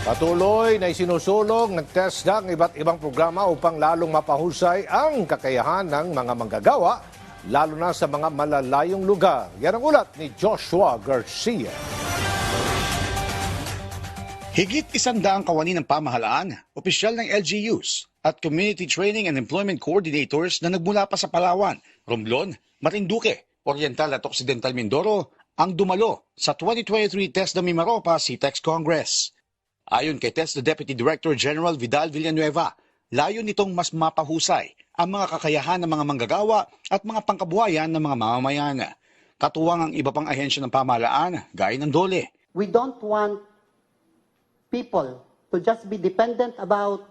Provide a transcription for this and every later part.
Patuloy na isinusulong ng TESDA ang iba't ibang programa upang lalong mapahusay ang kakayahan ng mga manggagawa, lalo na sa mga malalayong lugar. Yan ang ulat ni Joshua Garcia. Higit isandaang kawani ng pamahalaan, opisyal ng LGUs at Community Training and Employment Coordinators na nagmula pa sa Palawan, Romblon, Marinduque, Oriental at Occidental Mindoro ang dumalo sa 2023 TESDA Mimaropa CTEX Congress. Ayon kay TESDA Deputy Director General Vidal Villanueva, layo nitong mas mapahusay ang mga kakayahan ng mga manggagawa at mga pangkabuhayan ng mga mamamayan. Katuwang ang iba pang ahensya ng pamahalaan, gaya ng DOLE, we don't want people to just be dependent about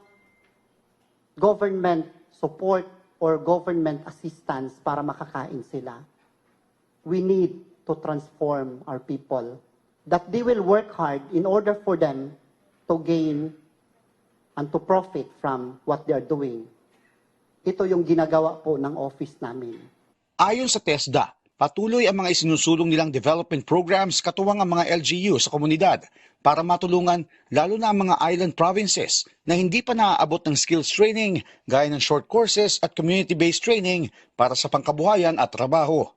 government support or government assistance para makakain sila. We need to transform our people that they will work hard in order for them to gain and to profit from what they are doing. Ito yung ginagawa po ng office namin. Ayon sa TESDA, patuloy ang mga isinusulong nilang development programs katuwang ang mga LGU sa komunidad para matulungan lalo na ang mga island provinces na hindi pa naaabot ng skills training gaya ng short courses at community-based training para sa pangkabuhayan at trabaho.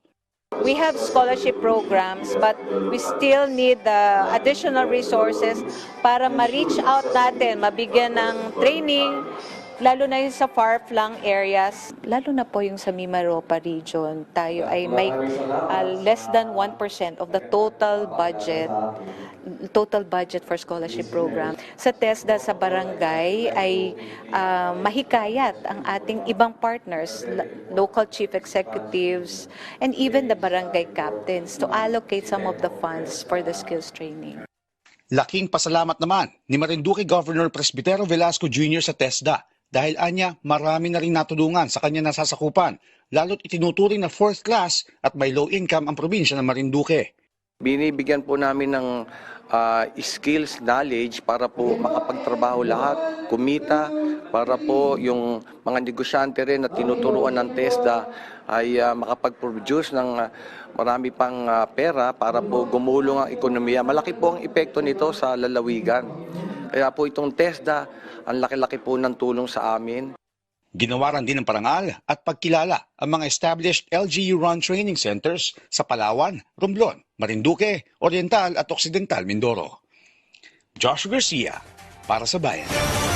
We have scholarship programs, but we still need the additional resources para ma-reach out natin, mabigyan ng training, lalo na yung sa far-flung areas. Lalo na po yung sa Mimaropa region, tayo ay may uh, less than 1% of the total budget total budget for scholarship program. Sa TESDA sa barangay ay uh, mahikayat ang ating ibang partners, lo- local chief executives, and even the barangay captains to allocate some of the funds for the skills training. Laking pasalamat naman ni Marinduque Governor Presbitero Velasco Jr. sa TESDA dahil anya marami na rin natulungan sa kanya nasasakupan lalo't itinuturing na fourth class at may low income ang probinsya ng Marinduque. Binibigyan po namin ng ah, skills, knowledge para po makapagtrabaho lahat, kumita, para po yung mga negosyante rin na tinuturuan ng TESDA ay ah, makapag-produce ng ah, marami pang ah, pera para po gumulong ang ekonomiya. Malaki po ang epekto nito sa lalawigan. Kaya po itong TESDA, ang laki-laki po ng tulong sa amin. Ginawaran din ng parangal at pagkilala ang mga established LGU-run training centers sa Palawan, Romblon, Marinduque, Oriental at Occidental Mindoro. Josh Garcia, para sa Bayan.